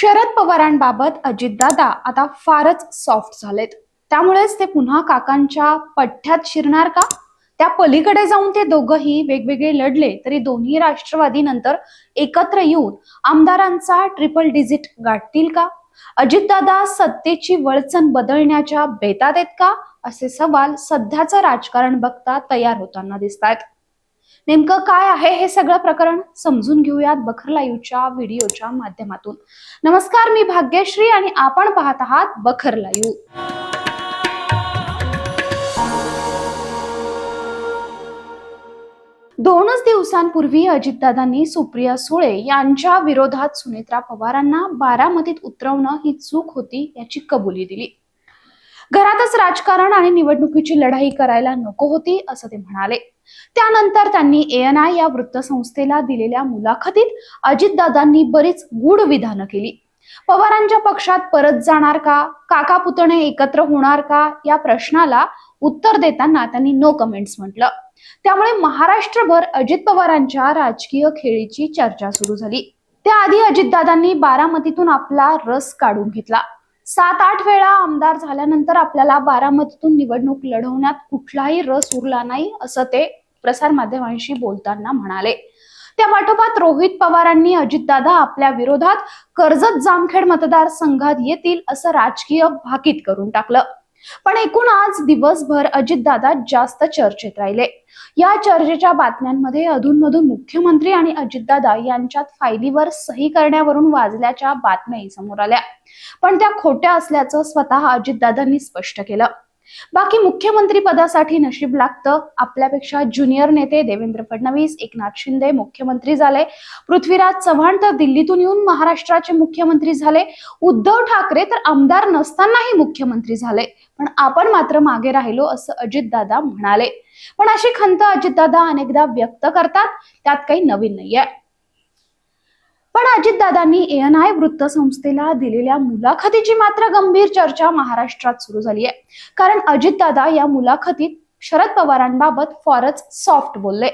शरद पवारांबाबत अजितदादा आता फारच सॉफ्ट झालेत. त्यामुळेच ते पुन्हा काकांच्या पठ्ठ्यात शिरणार का? त्या पलीकडे जाऊन ते दोघंही वेगवेगळे लढले तरी दोन्ही राष्ट्रवादी नंतर एकत्र येऊन आमदारांचा ट्रिपल डिजिट गाठतील का? अजितदादा सत्तेची वळचण बदलण्याच्या बेतात आहेत का? असे सवाल सध्याचं राजकारण बघता तयार होताना दिसतात नेमकं काय आहे हे सगळं प्रकरण समजून घेऊयात बखर लाईव्हच्या व्हिडिओच्या माध्यमातून. नमस्कार मी भाग्यश्री आणि आपण पाहत आहात बखर लाईव्ह दोनच दिवसांपूर्वी अजितदादांनी सुप्रिया सुळे यांच्या विरोधात सुनेत्रा पवारांना बारामतीत उतरवणं ही चूक होती याची कबुली दिली. घरातच राजकारण आणि निवडणुकीची लढाई करायला नको होती असं ते म्हणाले. त्यानंतर त्यांनी एएनआय या वृत्तसंस्थेला दिलेल्या मुलाखतीत अजितदादांनी बरीच गूढ विधानं केली. पवारांच्या पक्षात परत जाणार का? काका पुतणे एकत्र होणार का? या प्रश्नाला उत्तर देताना त्यांनी नो कमेंट्स म्हटलं. त्यामुळे महाराष्ट्रभर अजित पवारांच्या राजकीय खेळीची चर्चा सुरू झाली. त्याआधी अजितदादांनी बारामतीतून आपला रस काढून घेतला. सात आठ वेळा आमदार झाल्यानंतर आपल्याला बारामतीतून निवडणूक लढवण्यात कुठलाही रस उरला नाही असं ते प्रसार माध्यमांशी बोलताना म्हणाले त्या पाठोपाठ रोहित पवारांनी अजितदादा आपल्या विरोधात कर्जत जामखेड मतदारसंघात येतील असं राजकीय भाकीत करून टाकलं. पण एकूण आज दिवसभर अजितदादा जास्त चर्चेत राहिले. या चर्चेच्या बातम्यांमध्ये अधूनमधून मुख्यमंत्री आणि अजितदादा यांच्यात फायलीवर सही करण्यावरून वाजल्याच्या बातम्याही समोर आल्या. पण त्या खोट्या असल्याचं स्वतः अजितदादांनी स्पष्ट केलं. बाकी मुख्यमंत्री पदासाठी नशीब लागतं. आपल्यापेक्षा ज्युनियर नेते देवेंद्र फडणवीस एकनाथ शिंदे मुख्यमंत्री झाले. पृथ्वीराज चव्हाण तर दिल्लीतून येऊन महाराष्ट्राचे मुख्यमंत्री झाले. उद्धव ठाकरे तर आमदार नसतानाही मुख्यमंत्री झाले. पण आपण मात्र मागे राहिलो असं अजितदादा म्हणाले. पण अशी खंत अजितदादा अनेकदा व्यक्त करतात त्यात काही नवीन नाहीये. पण अजितदादांनी एन आय वृत्तसंस्थेला दिलेल्या मुलाखतीची मात्र गंभीर चर्चा महाराष्ट्रात सुरू झाली आहे कारण अजितदादा या मुलाखतीत शरद पवारांबाबत फारच सॉफ्ट बोलले.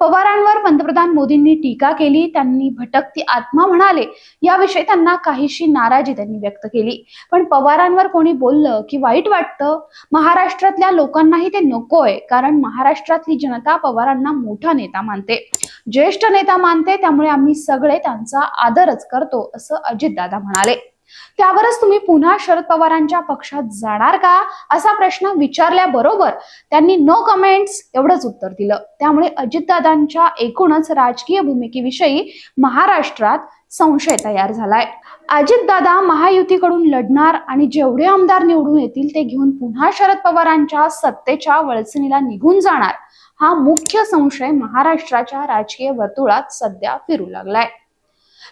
पवारांवर पंतप्रधान मोदींनी टीका केली त्यांनी भटकती आत्मा म्हणाले याविषयी त्यांना काहीशी नाराजी त्यांनी व्यक्त केली. पण पवारांवर कोणी बोललं की वाईट वाटतं? महाराष्ट्रातल्या लोकांनाही ते नकोय कारण महाराष्ट्रातली जनता पवारांना मोठा नेता मानते. ज्येष्ठ नेता मानते त्यामुळे आम्ही सगळे त्यांचा आदरच करतो असं अजितदादा म्हणाले. त्यावरच तुम्ही पुन्हा शरद पवारांच्या पक्षात जाणार का? असा प्रश्न विचारल्याबरोबर त्यांनी नो कमेंट्स एवढंच उत्तर दिलं. त्यामुळे अजितदादांच्या एकूणच राजकीय भूमिकेविषयी महाराष्ट्रात संशय तयार झालाय. अजितदादा महायुतीकडून लढणार आणि जेवढे आमदार निवडून येतील ते घेऊन पुन्हा शरद पवारांच्या सत्तेच्या वळचणीला निघून जाणार. हा मुख्य संशय महाराष्ट्राच्या राजकीय वर्तुळात सध्या फिरू लागलाय.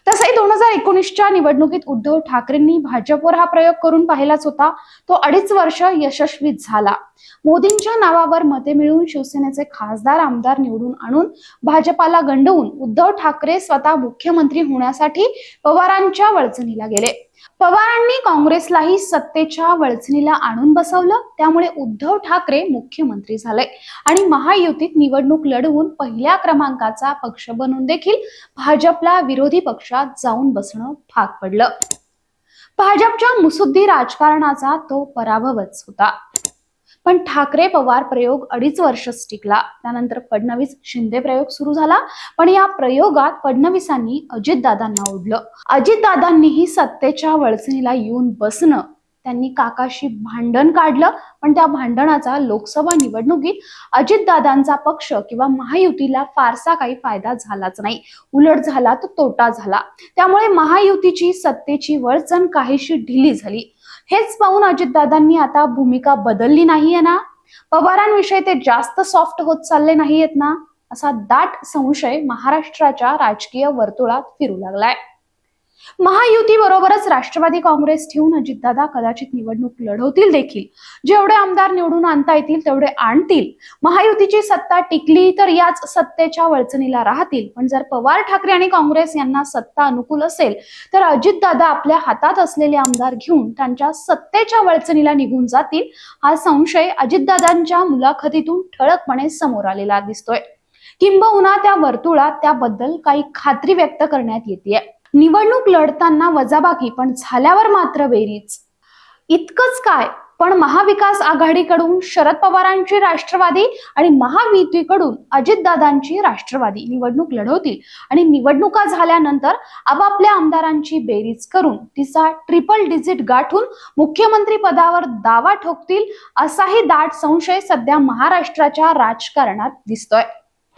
तसंही दोन हजार एकोणीसच्या निवडणुकीत उद्धव ठाकरेंनी भाजपवर हा प्रयोग करून पाहिलाच होता. तो अडीच वर्ष यशस्वी झाला. मोदींच्या नावावर मते मिळवून शिवसेनेचे खासदार आमदार निवडून आणून भाजपाला गंडवून उद्धव ठाकरे स्वतः मुख्यमंत्री होण्यासाठी पवारांच्या वळचणीला गेले. पवारांनी काँग्रेसलाही सत्तेच्या वळचणीला आणून बसवलं. त्यामुळे उद्धव ठाकरे मुख्यमंत्री झाले. आणि महायुतीत निवडणूक लढवून पहिल्या क्रमांकाचा पक्ष बनून देखील भाजपला विरोधी पक्षात जाऊन बसणं भाग पडलं. भाजपच्या मुसुद्दी राजकारणाचा तो पराभवच होता. पण ठाकरे पवार प्रयोग अडीच वर्षच टिकला. त्यानंतर फडणवीस शिंदे प्रयोग सुरू झाला. पण या प्रयोगात फडणवीसांनी अजितदादांना ओढलं. अजितदादांनीही सत्तेच्या वळचणीला येऊन बसणं त्यांनी काकाशी भांडण काढलं. पण त्या भांडणाचा लोकसभा निवडणुकीत अजितदादांचा पक्ष किंवा महायुतीला फारसा काही फायदा झालाच नाही. उलट झाला तर तोटा झाला. त्यामुळे महायुतीची सत्तेची वळचण काहीशी ढिली झाली. हेच पाहून अजितदादांनी आता भूमिका बदलली नाहीये ना? पवारांविषयी ते जास्त सॉफ्ट होत चालले नाहीयेत ना? असा दाट संशय महाराष्ट्राच्या राजकीय वर्तुळात फिरू लागलाय. महायुती बरोबरच राष्ट्रवादी काँग्रेस ठेवून अजितदादा कदाचित निवडणूक लढवतील देखील. जेवढे आमदार निवडून आणता येतील तेवढे आणतील. महायुतीची सत्ता टिकली तर याच सत्तेच्या वळचणीला राहतील. पण जर पवार ठाकरे आणि काँग्रेस यांना सत्ता अनुकूल असेल तर अजितदादा आपल्या हातात असलेले आमदार घेऊन त्यांच्या सत्तेच्या वळचणीला निघून जातील हा संशय अजितदादांच्या मुलाखतीतून ठळकपणे समोर आलेला दिसतोय. किंबहुना त्या वर्तुळात त्याबद्दल काही खात्री व्यक्त करण्यात येते निवडणूक लढताना वजाबाकी पण झाल्यावर मात्र बेरीज. इतकंच काय पण महाविकास आघाडीकडून शरद पवारांची राष्ट्रवादी आणि महायुतीकडून अजितदादांची राष्ट्रवादी निवडणूक लढवतील. आणि निवडणुका झाल्यानंतर आपापल्या आमदारांची बेरीज करून तिचा ट्रिपल डिजिट गाठून मुख्यमंत्री पदावर दावा ठोकतील असाही दाट संशय सध्या महाराष्ट्राच्या राजकारणात दिसतोय.